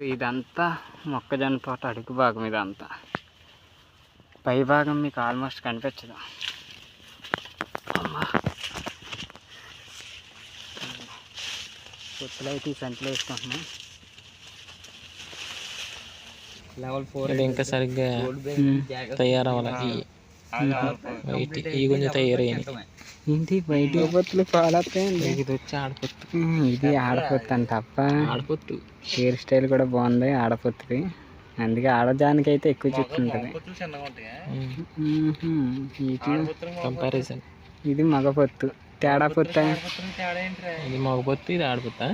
ఇదంతా మొక్కజొన్న తోట అడుగు భాగం ఇదంతా. పై భాగం మీకు ఆల్మోస్ట్ కనిపించదు. అమ్మా. పొత్తులు అయితే ఈ సంచిలో వేసుకుంటున్నాం. లెవెల్ ఫోర్ ఇంకా సరిగ్గా తయారవ్వాలి. ఈ కొంచెం తయారయ్యాయి ఏంటి బయట? పొత్తులు పాలవుతాయండి ఇది వచ్చి ఆడపొత్తు. ఇది ఆడపొత్తు అని తప్ప. ఆడపొత్తు. హెయిర్ స్టైల్ కూడా బాగుంది ఆడపొత్తుది. అందుకే ఆడదానికి అయితే ఎక్కువ జుట్టు ఉంటుంది కంపారిజన్ ఇది మగ పొత్తు. తేడా పొత్తు? ఇది మగపొత్తు ఇది ఆడపొత్తా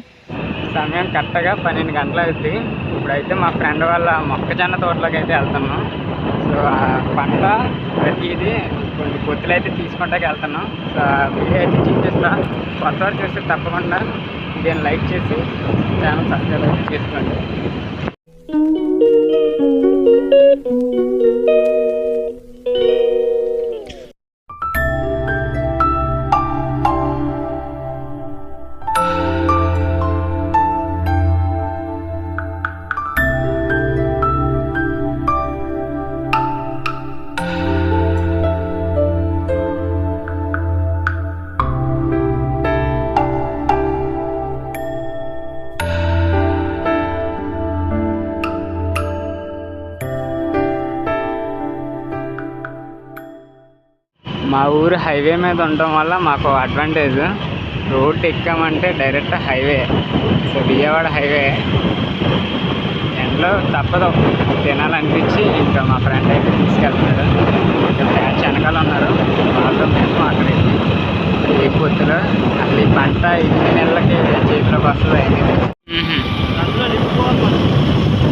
సమయం కరెక్ట్గా పన్నెండు గంటలు అవుతుంది ఇప్పుడైతే మా ఫ్రెండ్ వాళ్ళ మొక్కజొన్న తోటలోకి అయితే వెళ్తున్నాం. సో ఆ పంట ప్రతిదీ కొన్ని పొత్తులు అయితే తీసుకుంటాకి వెళ్తున్నాం. సో వీడియో అయితే చూపిస్తా కొత్త వారు చూస్తే తప్పకుండా దీన్ని లైక్ చేసి ఛానల్ సబ్స్క్రైబ్ అయితే చేసుకోండి. మా ఊరు హైవే మీద ఉండటం వల్ల మాకు advantage. Road ఎక్కామంటే direct highway. So Vijayawada highway. ఎండలో తప్పదు. తినాలనిపించి ఇంకా మా ఫ్రెండ్ అయితే తీసుకెళ్తున్నాడు. ఇంకా బ్యాచ్ వెనకాల ఉన్నారు. వాళ్ళతో మేము అక్కడ ఈ పొత్తులో అసలు ఈ పంట ఇన్ని నెలలకి చేతిలోకి వస్తుంది అయింది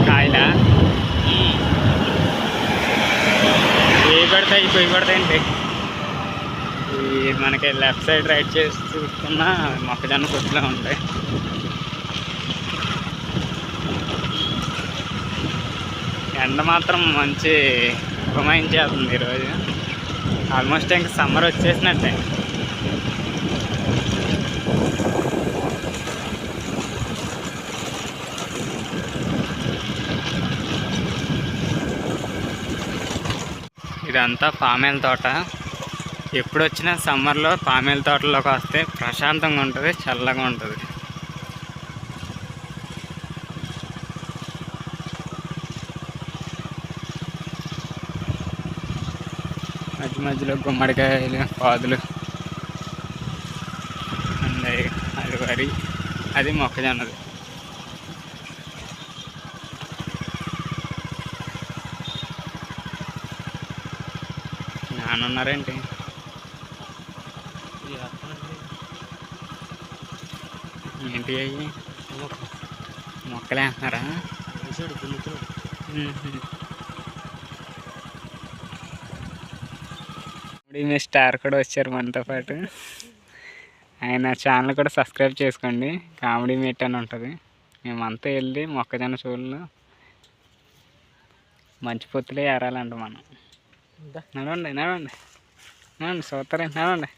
కాయలా? ఏ పడతాయి? పొయ్యి పడతాయండి మనకి లెఫ్ట్ సైడ్ రైట్ చేసి చూసుకున్న మొక్కజొన్న కొట్టులో ఉంటాయి. ఎండ మాత్రం మంచి ఉపమాయించేస్తుంది ఈరోజు. ఆల్మోస్ట్ ఇంకా సమ్మర్ వచ్చేసినట్టే. ఇదంతా పామేల తోట. ఎప్పుడు వచ్చినా సమ్మర్లో పామేల తోటలోకి వస్తే ప్రశాంతంగా ఉంటుంది చల్లగా ఉంటుంది. మధ్య మధ్యలో గుమ్మడికాయలు పాదులు ఉన్నాయి అది వరి అది మొక్కజొన్నది నానున్నారేంటి? ఏంటి అయ్యి? మొక్కలే అంటున్నారా? మీ స్టార్ కూడా వచ్చారు మనతో పాటు. ఆయన ఛానల్ కూడా సబ్స్క్రైబ్ చేసుకోండి. కామెడీ మీట్ అని ఉంటుంది. మేమంతా వెళ్ళి మొక్కజొన్న చూళ్ళు మంచి పొత్తులే ఏరాలంట మనం. నడవండి నడవండి. నడవండి చూస్తారే నడవండి.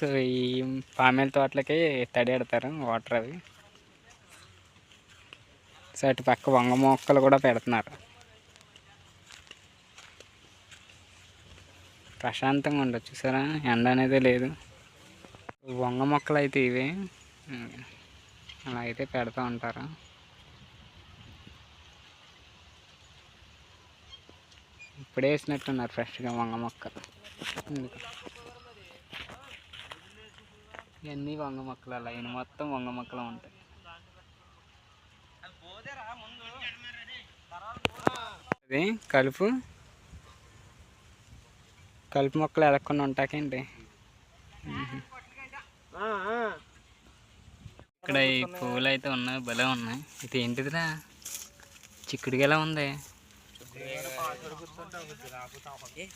సో ఈ పామేల తోటలకి తడియాడతారు వాటర్ అవి. సో అటు పక్క వంగ మొక్కలు కూడా పెడుతున్నారు. ప్రశాంతంగా ఉండొచ్చు చూసారా? ఎండ అనేది లేదు. వంగ మొక్కలు అయితే ఇవే. అలా అయితే పెడతా ఉంటారు. ఇప్పుడే వేసినట్టున్నారు ఫ్రెష్గా వంగ మొక్క ఇవన్నీ వంగ మొక్కలు అలా ఇవి మొత్తం వంగ మొక్కలు ఉంటాయి. అది కలుపు. కలుపు మొక్కలు ఎలక్కుండా ఉంటాకేంటి? ఇక్కడ ఈ పువ్వులు అయితే ఉన్నాయి భలే ఉన్నాయి. ఇది ఏంటిదిరా? చిక్కుడుగా ఉంది.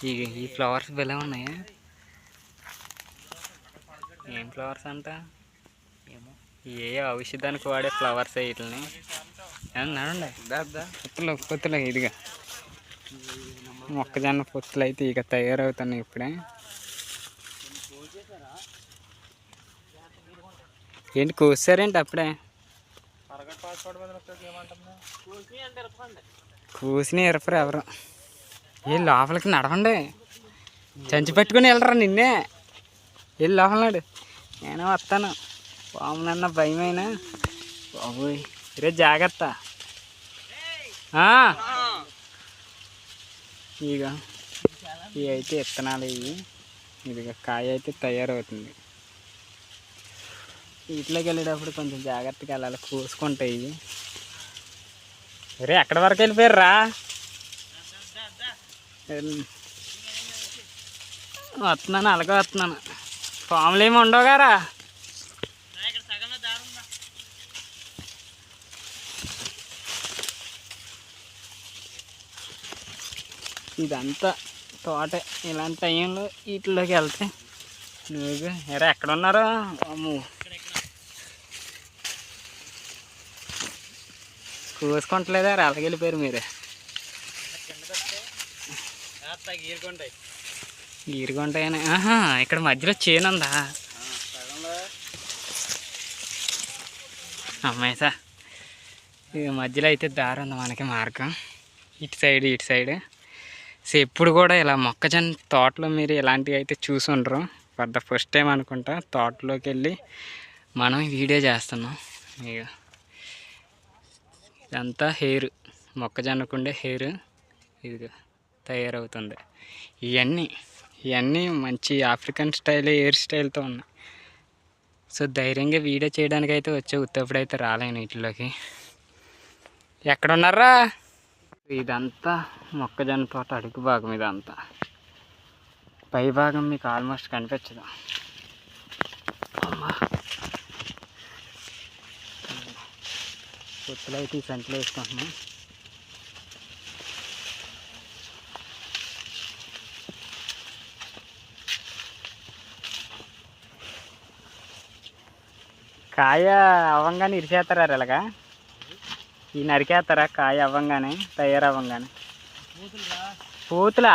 ఈ ఈ ఫ్లవర్స్ భలే ఉన్నాయి. ఏం ఫ్లవర్స్ అంట ఏ ఔషధానికి వాడే ఫ్లవర్స్ వీటిని నడండి పొత్తులు పొత్తులు ఇదిగా. మొక్కజొన్న పొత్తులు అయితే ఇక తయారవుతున్నాయి ఇప్పుడే. ఏంటి కూసారేంటి అప్పుడే? కూసిన ఎరపరు ఎవరు? ఏ లోపలికి నడవండి. చంచి పెట్టుకుని వెళ్ళరా నిన్నే? వెళ్ళి లోపలనాడు. నేను వస్తాను. పాములన్న భయమైనా? బాబోయ్ రే జాగ్రత్త. ఇక ఇవి అయితే విత్తనాలు ఇవి. ఇదిగో కాయ అయితే తయారవుతుంది. వీటిలోకి వెళ్ళేటప్పుడు కొంచెం జాగ్రత్తగా వెళ్ళాలి. కోసుకుంటాయి ఇవి. రే ఎక్కడి వరకు వెళ్ళిపోయారా వస్తున్నాను అలాగే వస్తున్నాను. పాములు ఏమి ఉండవు గారా? ఇదంతా తోట. ఇలాంటి టైంలో వీటిలోకి వెళ్తే. నువ్వు ఎరా ఎక్కడ ఉన్నారో? అమ్ము కోసుకుంటలేదా? అలాగే వెళ్ళిపోయారు మీరే? ఈరుగుంటాయని ఆహా ఇక్కడ మధ్యలో చేను ఉందా? అమ్మాయి సార్ ఇక మధ్యలో అయితే దారి ఉంది మనకి మార్గం. ఇటు సైడ్ ఇటు సైడ్. సో ఎప్పుడు కూడా ఇలా మొక్కజొన్న తోటలో మీరు ఇలాంటివి అయితే చూసి ఉండరు. ఫర్ ద ఫస్ట్ టైం అనుకుంటా తోటలోకి వెళ్ళి మనం వీడియో చేస్తున్నాం. ఇక ఇదంతా హెయిర్ మొక్కజొన్నకుండే హెయిర్ ఇది తయారవుతుంది. ఇవన్నీ ఇవన్నీ మంచి ఆఫ్రికన్ స్టైల్ హెయిర్ స్టైల్తో ఉన్నాయి. సో ధైర్యంగా వీడియో చేయడానికి అయితే వచ్చే ఉత్తప్పుడు అయితే రాలేను వీటిలోకి. ఎక్కడున్నారా? ఇదంతా మొక్కజొన్న తోట అడుగు భాగం ఇదంతా. పై భాగం మీకు ఆల్మోస్ట్ కనిపించదు. అమ్మా. పొత్తులు అయితే ఈ సంచిలో వేసుకుంటున్నాం. కాయ అవ్వంగానే ఇరిచేస్తారా ఇలాగా. ఈ నరికేస్తారా కాయ అవ్వంగానే తయారవ్వంగానే పూతులా?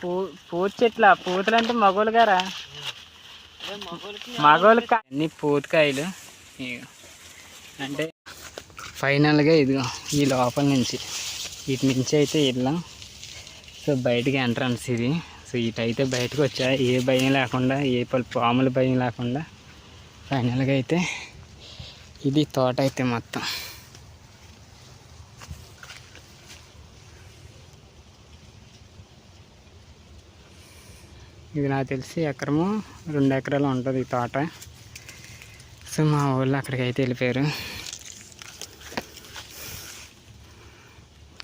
పూ పూత చెట్ల? పూతులు అంటే మగోలు గారా మగోలు అన్ని పూతకాయలు. అంటే ఫైనల్గా ఇదిగో ఈ లోపల నుంచి ఇటు నుంచి అయితే వెళ్ళాం. సో బయటికి ఎంట్రన్స్ ఇది. సో ఇటు అయితే బయటకు వచ్చా ఏ భయం లేకుండా ఏ పలు పాముల భయం లేకుండా. ఫైనల్గా అయితే ఇది తోట అయితే మొత్తం. ఇది నాకు తెలిసి ఎకరము రెండు ఎకరాలు ఉంటుంది ఈ తోట. సో మా ఊళ్ళో అక్కడికి అయితే వెళ్ళిపోయారు.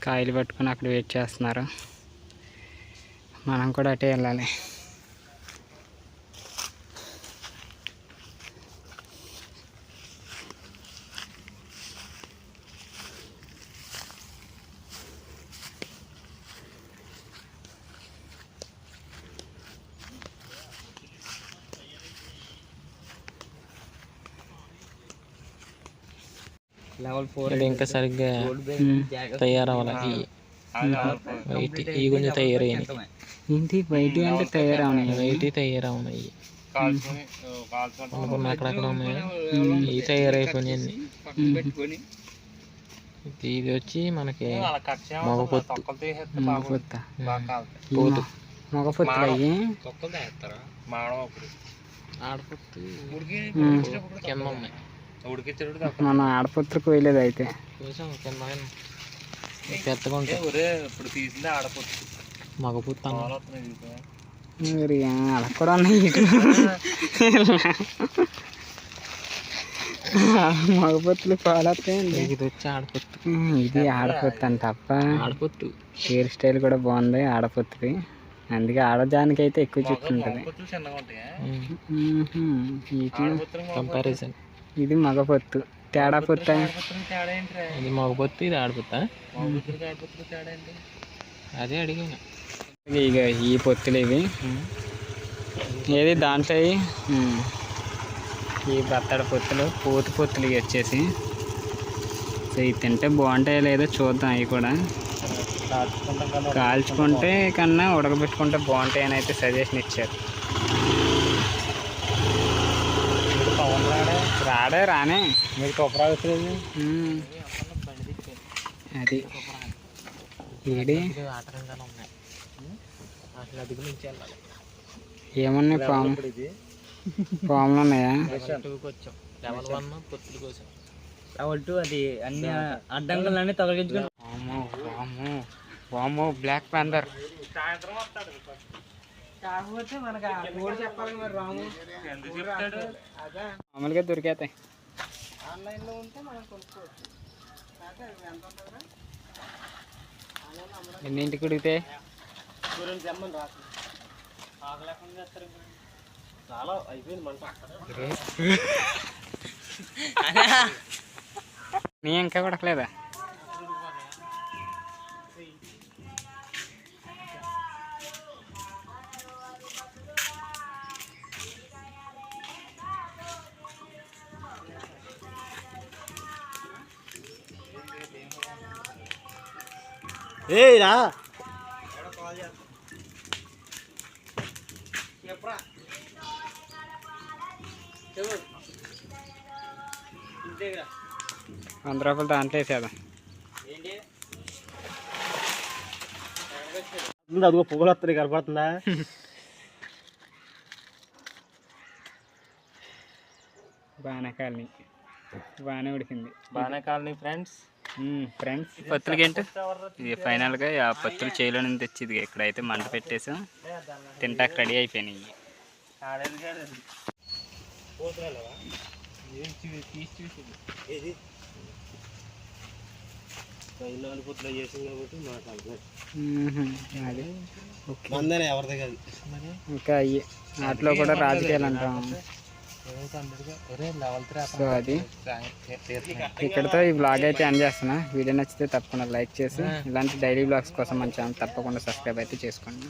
కాయలు పట్టుకొని అక్కడ వెయిట్ చేస్తున్నారు. మనం కూడా అటే వెళ్ళాలి. ఇది ఇంకా సరిగ్గా. తయారవ్వాలి? వైట్ ఈ కొంచెం తయారయ్యాయి ఏంటి? బయట అంటే తయారవునాయి వైట్ తయారవునాయి అనుకున్న అక్కడక్కడ ఉన్నాయి? ఇవి తయారైపోయినాయి పెట్టుకొని ఇది ఇది వచ్చి మనకి మగ పొత్తు మగ పొత్త పోతు. మగ పొత్తులు అయ్యి ఆడపొత్తు. కింద ఉన్నాయి. మనం ఆడపత్రకు పోయలేదు అయితే. పెద్దగా ఉంటాయి ఒరే ఇప్పుడు తీసిందే ఆడపోతుంది మగ పొత్తు మరి అలా కూడా ఉన్నాయి. ఇటు మగ పొత్తులు పాలొస్తాయండి ఇది వచ్చి ఆడపొత్తు ఇది ఆడపొత్తు అని తప్ప ఆడపొత్తు హెయిర్ స్టైల్ కూడా బాగుంది ఆడపొత్తుది అందుకే ఆడదానికి అయితే ఎక్కువ జుట్టు ఉంటుంది. కంపారిజన్ ఇది మగ పొత్తు. తేడా పొత్త? ఇది మగ పొత్తు ఇది ఆడపొత్తా అదే అడిగాను. ఇక ఈ పొత్తులు ఇవి. ఏది దాంట్లో. ఈ బత్తడ పొత్తులు పూత పొత్తులు ఇవి వచ్చేసి. సో ఇవి తింటే బాగుంటాయో లేదో చూద్దాం అవి కూడా. కాల్చుకుంటే కన్నా ఉడకబెట్టుకుంటే బాగుంటాయి అని అయితే సజెషన్ ఇచ్చారు. రాడే రానే. మీరు బండి తీసుకెళ్ళి అది. ఏడి? ఏమున్నాయి పాము? పాములు ఉన్నాయా? లెవెల్ టూకి వచ్చాం. లెవెల్ వన్ పొత్తుల కోసం లెవెల్ టూ అది అన్ని అడ్డంకులన్నీ తొలగించుకుని వాము వాము వాము బ్లాక్ ప్యాందర్ కాకపోతే మనకు మూడు చెప్పాలి మరి రాము. మామూలుగా దొరికేతాయి. ఆన్లైన్లో ఉంటే మనం కొనుక్కోవచ్చు. ఎన్నింటికి ఉడిగితే చాలా అయిపోయింది మంట. నీ ఇంకా కొడకలేదా ఏయ్ రా. చెప్పరా చెప్పు ఇంతేగా వంద రూపాయలు దాంట్లో వేసేదా ఏంటి అదిగో పొగలు వస్తుంది కనపడుతుందా? బాగానే కాలనీ బాగానే ఉడికింది. బాగానే కాలనీ ఫ్రెండ్స్. ఫ్రెండ్స్ పత్తులకి ఏంటి? ఇది ఫైనల్గా ఆ పత్తులు చేలో నుంచి తెచ్చింది. ఇక్కడైతే మంట పెట్టేసాం. తింటాక రెడీ అయిపోయినాయి. ఇంకా అయ్యి వాటిలో కూడా రాజకీయాలు అంటాం. సో అది ఇక్కడతో ఈ బ్లాగ్ అయితే ఎండ్ చేస్తున్నా. వీడియో నచ్చితే తప్పకుండా లైక్ చేసి ఇలాంటి డైలీ బ్లాగ్స్ కోసం మన ఛానల్ తప్పకుండా సబ్స్క్రైబ్ అయితే చేసుకోండి.